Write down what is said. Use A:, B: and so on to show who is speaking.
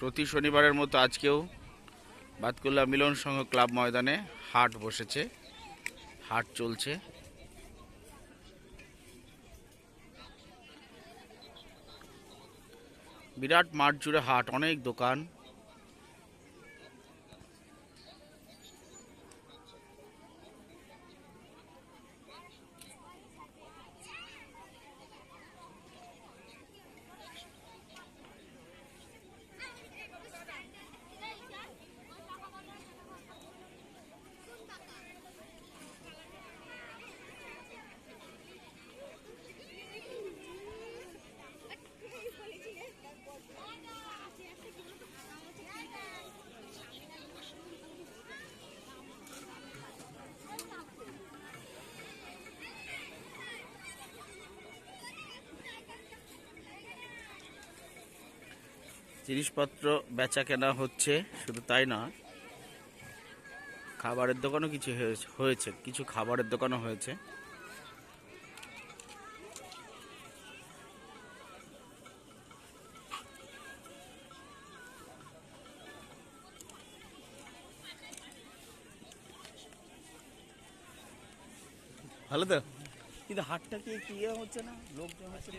A: প্রতি শনিবারের মতো আজকেও বাতকুল্লা মিলন সংঘ ক্লাব ময়দানে হাট বসেছে। হাট চলছে। বিরাট মাঠ জুড়ে হাট, অনেক দোকান। জিনিসপত্র বেচা কেনা হচ্ছে শুধু তাই না খাবারের দোকানও কিছু হয়েছে- হয়েছে কিছু খাবারের দোকানও হয়েছে। ভালো তো? কিন্তু হাটটা কি কি ইয়ে হচ্ছে না? লোক হচ্ছে